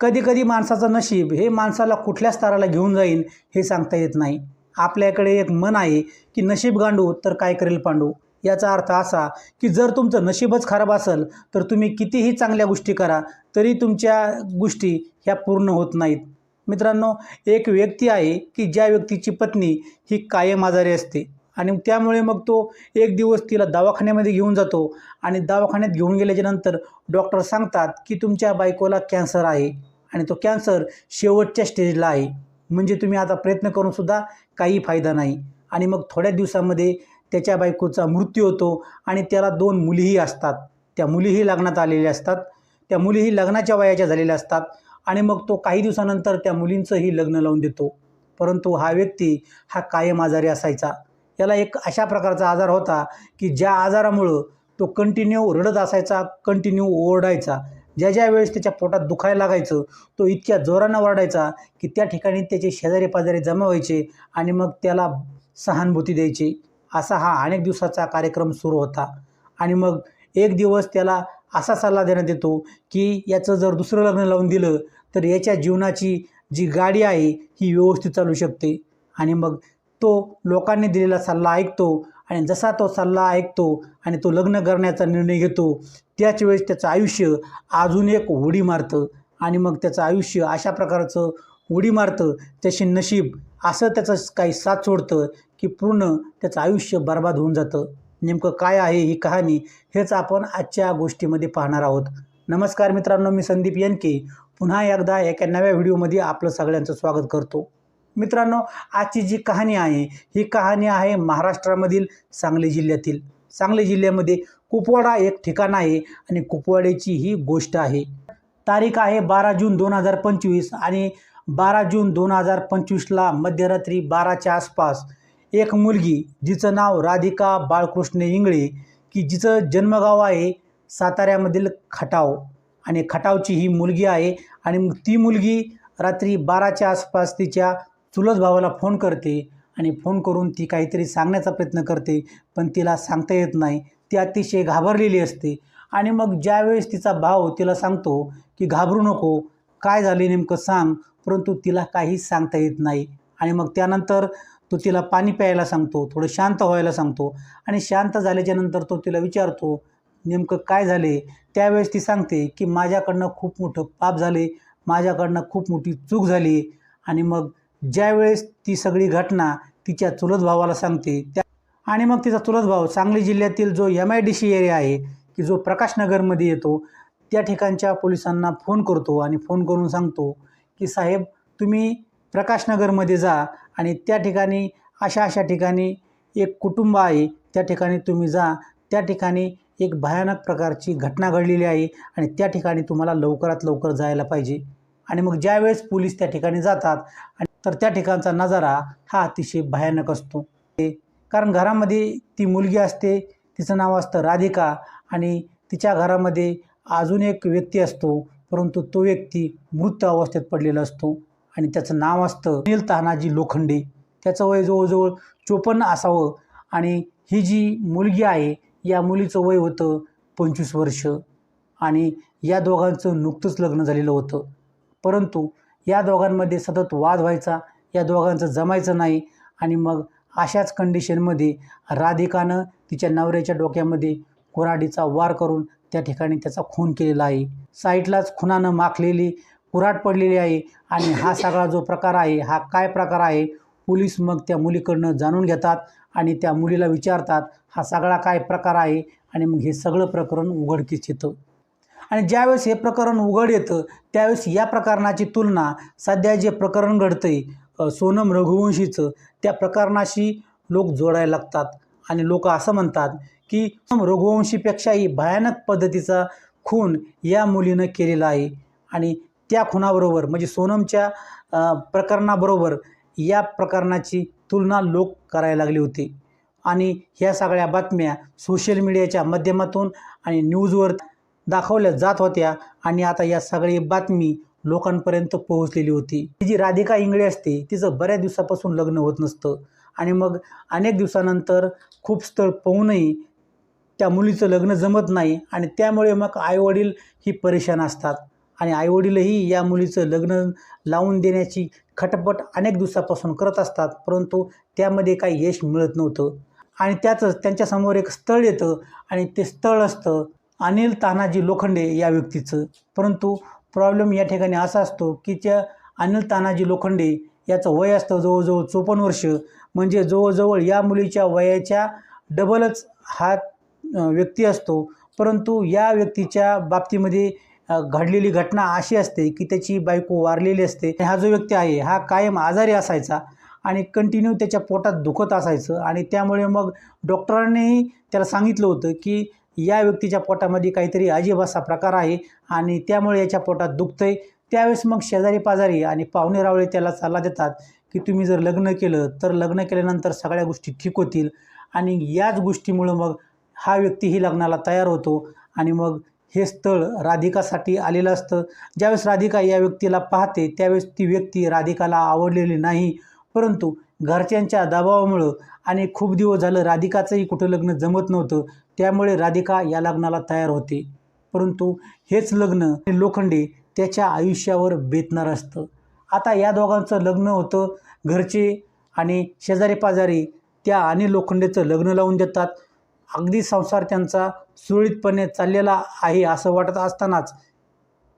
कधीकधी माणसाचं नशीब हे माणसाला कुठल्या स्तराला घेऊन जाईन हे सांगता येत नाही. आपल्याकडे एक मन आहे की नशीब गांडू तर काय करेल पांडू? याचा अर्थ असा की जर तुमचं नशीबच खराब असेल तर तुम्ही कितीही चांगल्या गोष्टी करा तरी तुमच्या गोष्टी ह्या पूर्ण होत नाहीत. मित्रांनो एक व्यक्ती आहे की ज्या व्यक्तीची पत्नी ही कायम आजारी असते. आणि त्यामुळे मग तो एक दिवस तिला दवाखान्यामध्ये घेऊन जातो. आणि दवाखान्यात घेऊन गेल्याच्यानंतर डॉक्टर सांगतात की तुमच्या बायकोला कॅन्सर आहे आणि तो कॅन्सर शेवटच्या स्टेजला आहे. म्हणजे तुम्ही आता प्रयत्न करूनसुद्धा काही फायदा नाही. आणि मग थोड्या दिवसामध्ये त्याच्या बायकोचा मृत्यू होतो आणि त्याला दोन मुलीही असतात. त्या मुलीही लग्नात आलेल्या असतात. त्या मुलीही लग्नाच्या वयाच्या झालेल्या असतात. आणि मग तो काही दिवसानंतर त्या मुलींचंही लग्न लावून देतो. परंतु हा व्यक्ती हा कायम आजारी असायचा. याला एक अशा प्रकारचा आजार होता की ज्या आजारामुळं तो कंटिन्यू रडत असायचा कंटिन्यू ओरडायचा. ज्या ज्या वेळेस त्याच्या पोटात दुखायला लागायचं तो इतक्या जोरानं ओरडायचा की त्या ठिकाणी त्याचे शेजारी पाजारी जमा व्हायचे आणि मग त्याला सहानुभूती द्यायची. असा हा अनेक दिवसाचा कार्यक्रम सुरू होता. आणि मग एक दिवस त्याला असा सल्ला देण्यात येतो की याचं जर दुसरं लग्न लावून दिलं तर याच्या जीवनाची जी गाडी आहे ही व्यवस्थित चालू शकते. आणि मग तो लोकांनी दिलेला सल्ला ऐकतो आणि जसा तो सल्ला ऐकतो आणि तो लग्न करण्याचा निर्णय घेतो त्याच वेळेस त्याचं आयुष्य अजून एक उडी मारतं आणि मग त्याचं आयुष्य अशा प्रकारचं उडी मारतं त्याशी नशीब असं त्याचं काही साथ सोडतं की पूर्ण त्याचं आयुष्य बर्बाद होऊन जातं. नेमकं काय आहे ही कहाणी हेच आपण आजच्या गोष्टीमध्ये पाहणार आहोत. नमस्कार मित्रांनो मी संदीप येनके पुन्हा एकदा एका नव्या व्हिडिओमध्ये आपलं सगळ्यांचं स्वागत करतो. मित्रांनो आजची जी कहाणी आहे ही कहाणी आहे महाराष्ट्रामधील सांगली जिल्ह्यातील. सांगली जिल्ह्यामध्ये कुपवाडा एक ठिकाण आहे आणि कुपवाड्याची ही गोष्ट आहे. तारीख आहे बारा जून दोन हजार पंचवीस आणि बारा जून दोन हजार पंचवीसला मध्यरात्री बाराच्या आसपास एक मुलगी जिचं नाव राधिका बाळकृष्ण इंगळे की जिचं जन्मगाव आहे साताऱ्यामधील खटाव आणि खटावची ही मुलगी आहे आणि ती मुलगी रात्री बाराच्या आसपास तिच्या चुलत भावाला फोन करते आणि फोन करून ती काहीतरी सांगण्याचा प्रयत्न करते पण तिला सांगता येत नाही. ती अतिशय घाबरलेली असते. आणि मग ज्यावेळेस तिचा भाव तिला सांगतो की घाबरू नको काय झाले नेमकं सांग परंतु तिला काहीच सांगता येत नाही. आणि मग त्यानंतर तो तिला पाणी प्यायला सांगतो थोडं शांत व्हायला सांगतो आणि शांत झाल्याच्यानंतर तो तिला विचारतो नेमकं काय झाले? त्यावेळेस ती सांगते की माझ्याकडनं खूप मोठं पाप झाले माझ्याकडनं खूप मोठी चूक झाली. आणि मग ज्यावेळेस ती सगळी घटना तिच्या चुलत भावाला सांगते त्या आणि मग तिचा चुलत भाव सांगली जिल्ह्यातील जो M I D C area आहे की जो प्रकाशनगरमध्ये येतो त्या ठिकाणच्या पोलिसांना फोन करतो आणि फोन करून सांगतो की साहेब तुम्ही प्रकाशनगरमध्ये जा आणि त्या ठिकाणी अशा अशा ठिकाणी एक कुटुंब आहे त्या ठिकाणी तुम्ही जा त्या ठिकाणी एक भयानक प्रकारची घटना घडलेली आहे आणि त्या ठिकाणी तुम्हाला लवकरात लवकर जायला पाहिजे. आणि मग ज्यावेळेस पोलीस त्या ठिकाणी जातात आणि तर त्या ठिकाणचा नजारा हा अतिशय भयानक असतो. ते- कारण घरामध्ये ती मुलगी असते तिचं नाव असतं राधिका आणि तिच्या घरामध्ये अजून एक व्यक्ती असतो परंतु तो व्यक्ती मृत अवस्थेत पडलेला असतो आणि त्याचं नाव असतं अनिल तानाजी लोखंडे. त्याचं वय जवळजवळ चोपन्न असावं आणि ही जी मुलगी आहे या मुलीचं वय होतं पंचवीस वर्ष आणि या दोघांचं नुकतंच लग्न झालेलं होतं. परंतु या दोघांमध्ये सतत वाद व्हायचा या दोघांचं जमायचं नाही आणि मग अशाच कंडिशनमध्ये राधिकानं तिच्या नवऱ्याच्या डोक्यामध्ये कुऱ्हाडीचा वार करून त्या ठिकाणी त्याचा खून केलेला आहे. साईटलाच खुनानं माखलेली कुराट पडलेली आहे आणि हा सगळा जो प्रकार आहे हा काय प्रकार आहे पोलीस मग त्या मुलीकडनं जाणून घेतात आणि त्या मुलीला विचारतात हा सगळा काय प्रकार आहे? आणि मग हे सगळं प्रकरण उघडकीस येतं. आणि ज्यावेळेस हे प्रकरण उघड येतं त्यावेळेस या प्रकरणाची तुलना सध्या जे प्रकरण घडतंय सोनम रघुवंशीचं त्या प्रकरणाशी लोक जोडायला लागतात. आणि लोक असं म्हणतात की रघुवंशीपेक्षाही भयानक पद्धतीचा खून या मुलीनं केलेला आहे. आणि त्या खुनाबरोबर म्हणजे सोनमच्या प्रकरणाबरोबर या प्रकरणाची तुलना लोक करायला लागली होती. आणि ह्या सगळ्या बातम्या सोशल मीडियाच्या माध्यमातून आणि न्यूजवर दाखवल्या जात होत्या आणि आता या सगळी बातमी लोकांपर्यंत पोहोचलेली होती. ती जी राधिका इंगळे असते तिचं बऱ्याच दिवसापासून लग्न होत नसतं. आणि मग अनेक दिवसानंतर खूप स्थळ पाहूनही त्या मुलीचं लग्न जमत नाही आणि त्यामुळे मग आईवडील ही परेशान असतात. आणि आईवडीलही या मुलीचं लग्न लावून देण्याची खटपट अनेक दिवसापासून करत असतात परंतु त्यामध्ये काही यश मिळत नव्हतं. आणि त्यातच त्यांच्यासमोर एक स्थळ येतं आणि ते स्थळ असतं अनिल तानाजी लोखंडे या व्यक्तीचं. परंतु प्रॉब्लेम या ठिकाणी असा असतो की त्या अनिल तानाजी लोखंडे याचं वय असतं जवळजवळ चोपन्न वर्ष. म्हणजे जवळजवळ या मुलीच्या वयाच्या डबलच हा व्यक्ती असतो. परंतु या व्यक्तीच्या बाबतीमध्ये घडलेली घटना अशी असते की त्याची बायको वारलेली असते. हा जो व्यक्ती आहे हा कायम आजारी असायचा आणि कंटिन्यू त्याच्या पोटात दुखत असायचं आणि त्यामुळे मग डॉक्टरांनीही त्याला सांगितलं होतं की या व्यक्तीच्या पोटामध्ये काहीतरी अजीब असा प्रकार आहे आणि त्यामुळे याच्या पोटात दुखतं आहे त्यावेळेस मग शेजारी पाजारी आणि पाहुणे रावळे त्याला सल्ला देतात की तुम्ही जर लग्न केलं तर लग्न केल्यानंतर सगळ्या गोष्टी ठीक होतील आणि याच गोष्टीमुळं मग हा व्यक्तीही लग्नाला तयार होतो आणि मग हे स्थळ राधिकासाठी आलेलं असतं. ज्यावेळेस राधिका या व्यक्तीला पाहते त्यावेळेस ती व्यक्ती राधिकाला आवडलेली नाही. परंतु घरच्यांच्या दबावामुळं आणि खूप दिवस झालं राधिकाचंही कुठं लग्न जमत नव्हतं. त्यामुळे राधिका या लग्नाला तयार होते. परंतु हेच लग्न लोखंडे त्याच्या आयुष्यावर बेतणार असतं. आता या दोघांचं लग्न होतं. घरचे आणि शेजारी पाजारी त्या आणि लोखंडेचं लग्न लावून देतात. अगदी संसार त्यांचा सुरळीतपणे चाललेला आहे असं वाटत असतानाच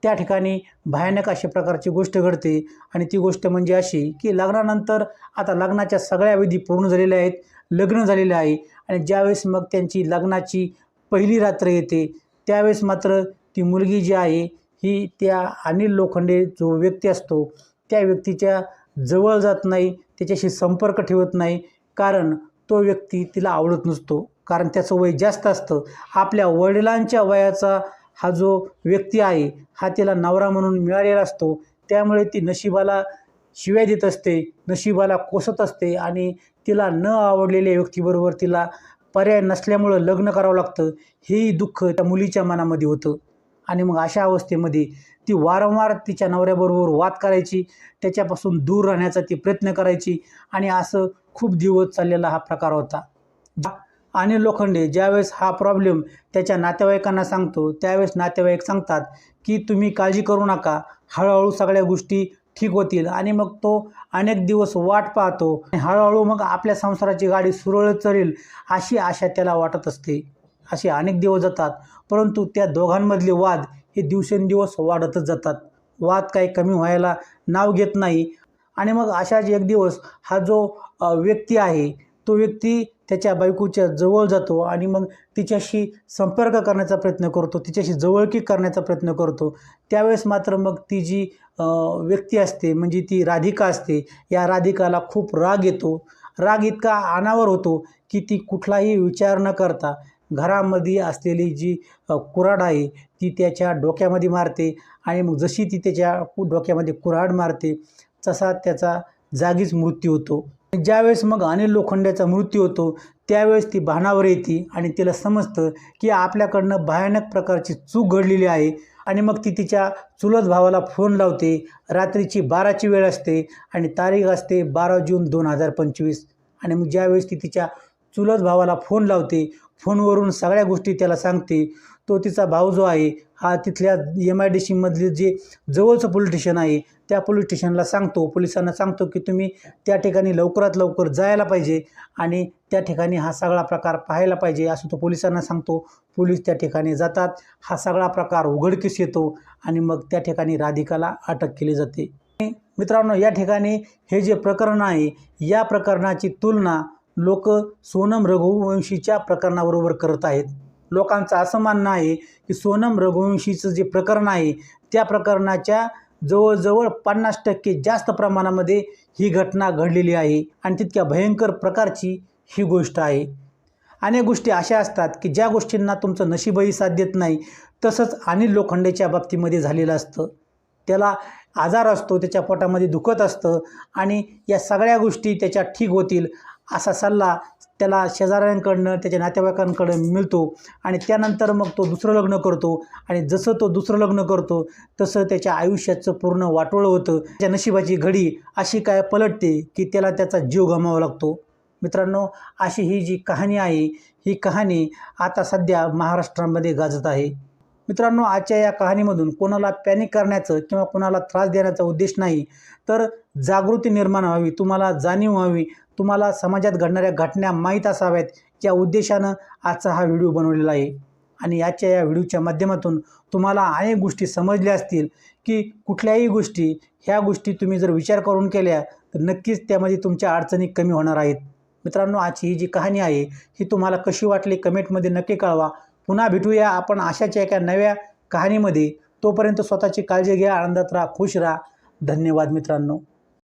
त्या ठिकाणी भयानक अशा प्रकारची गोष्ट घडते. आणि ती गोष्ट म्हणजे अशी की लग्नानंतर आता लग्नाच्या सगळ्या विधी पूर्ण झालेल्या आहेत लग्न झालेलं आहे. आणि ज्यावेळेस मग त्यांची लग्नाची पहिली रात्र येते त्यावेळेस मात्र ती मुलगी जी आहे ही त्या अनिल लोखंडे जो व्यक्ती असतो त्या व्यक्तीच्या जवळ जात नाही त्याच्याशी संपर्क ठेवत नाही. कारण तो व्यक्ती तिला आवडत नसतो. कारण त्याचं वय जास्त असतं. आपल्या वडिलांच्या वयाचा हा जो व्यक्ती आहे हा तिला नवरा म्हणून मिळालेला असतो. त्यामुळे ती नशिबाला शिव्या देत असते नशिबाला कोसत असते आणि तिला न आवडलेल्या व्यक्तीबरोबर तिला पर्याय नसल्यामुळं लग्न करावं लागतं. हेही दुःख त्या मुलीच्या मनामध्ये होतं. आणि मग अशा अवस्थेमध्ये ती वारंवार तिच्या नवऱ्याबरोबर वाद करायची त्याच्यापासून दूर राहण्याचा ती प्रयत्न करायची आणि असं खूप दिवस चाललेला हा प्रकार होता. आणि लोखंडे ज्यावेळेस हा प्रॉब्लेम त्याच्या नातेवाईकांना सांगतो त्यावेळेस नातेवाईक सांगतात की तुम्ही काळजी करू नका हळूहळू सगळ्या गोष्टी ठीक होतील आणि मग तो अनेक दिवस वाट पाहतो. आणि हळूहळू मग आपल्या संसाराची गाडी सुरळीत चालेल अशी आशा त्याला वाटत असते. असे अनेक दिवस जातात परंतु त्या दोघांमधले वाद हे दिवसेंदिवस वाढतच जातात. वाद काही कमी व्हायला नाव घेत नाही. आणि मग अशाच एक दिवस हा जो व्यक्ती आहे तो व्यक्ती त्याच्या बायकोच्या जवळ जातो आणि मग तिच्याशी संपर्क करण्याचा प्रयत्न करतो तिच्याशी जवळकी करण्याचा प्रयत्न करतो. त्यावेळेस मात्र मग ती जी व्यक्ती असते म्हणजे ती राधिका असते या राधिकाला खूप राग येतो. राग इतका अनावर होतो की ती कुठलाही विचार न करता घरामध्ये असलेली जी कुराड कुऱ्हाड आहे ती त्याच्या डोक्यामध्ये मारते आणि मग जशी ती त्याच्या डोक्यामध्ये कुऱ्हाड मारते तसा त्याचा जागीच मृत्यू होतो. ज्यावेळेस मग अनिल लोखंड्याचा मृत्यू होतो त्यावेळेस ती भानावर येते आणि तिला समजतं की आपल्याकडनं भयानक प्रकारची चूक घडलेली आहे आणि मग ती तिच्या चुलत भावाला फोन लावते. रात्रीची बाराची वेळ असते आणि तारीख असते बारा जून दोन हजार पंचवीस. आणि मग ज्यावेळेस ती तिच्या चुलत भावाला फोन लावते. फोनवरून सगळ्या गोष्टी त्याला सांगते. तो तिचा भाऊ जो आहे हा तिथल्या एम आय डी सीमधले जे जवळचं पोलीस स्टेशन आहे त्या पोलीस स्टेशनला सांगतो. पोलिसांना सांगतो की तुम्ही त्या ठिकाणी लवकरात लवकर जायला पाहिजे आणि त्या ठिकाणी हा सगळा प्रकार पाहायला पाहिजे असं तो पोलिसांना सांगतो. पोलीस त्या ठिकाणी जातात. हा सगळा प्रकार उघडकीस येतो आणि मग त्या ठिकाणी राधिकाला अटक केली जाते. मित्रांनो या ठिकाणी हे जे प्रकरण आहे या प्रकरणाची तुलना लोक सोनम रघुवंशीच्या प्रकरणाबरोबर करत आहेत. लोकांचं असं म्हणणं आहे की सोनम रघुवंशीचं जे प्रकरण आहे त्या प्रकरणाच्या जवळजवळ पन्नास टक्के जास्त प्रमाणामध्ये ही घटना घडलेली आहे आणि तितक्या भयंकर प्रकारची ही गोष्ट आहे. अनेक गोष्टी अशा असतात की ज्या गोष्टींना तुमचं नशीबही साथ देत नाही तसंच अनिल लोखंडेच्या बाबतीमध्ये झालेलं असतं. त्याला आजार असतो त्याच्या पोटामध्ये दुखत असतं आणि या सगळ्या गोष्टी त्याच्या ठीक होतील असा सल्ला त्याला शेजाऱ्यांकडनं त्याच्या नातेवाईकांकडं मिळतो. आणि त्यानंतर मग तो दुसरं लग्न करतो. आणि जसं तो दुसरं लग्न करतो तसं त्याच्या आयुष्याचं पूर्ण वाटोळं होतं. त्याच्या नशिबाची घडी अशी काय पलटते की त्याला त्याचा जीव गमावा लागतो. मित्रांनो अशी ही जी कहाणी आहे ही कहाणी आता सध्या महाराष्ट्रामध्ये गाजत आहे. मित्रांनो आजच्या या कहाणीमधून कोणाला पॅनिक करण्याचं किंवा कोणाला त्रास देण्याचा उद्देश नाही तर जागृती निर्माण व्हावी तुम्हाला जाणीव व्हावी तुम्हाला समाजात घडणाऱ्या घटना माहीत असाव्यात या उद्देशानं आजचा हा व्हिडिओ बनवलेला आहे. आणि आजच्या या व्हिडिओच्या माध्यमातून तुम्हाला अनेक गोष्टी समजल्या असतील की कुठल्याही गोष्टी ह्या गोष्टी तुम्ही जर विचार करून केल्या तर नक्कीच त्यामध्ये तुमच्या अडचणी कमी होणार आहेत. मित्रांनो आजची ही जी कहाणी आहे ही तुम्हाला कशी वाटली कमेंटमध्ये नक्की कळवा. पुन्हा भेटूया. आपण अशाच्या एका नव्या कहाणीमध्ये. तोपर्यंत स्वतःची काळजी घ्या आनंदात राहा खुश राहा. धन्यवाद मित्रांनो.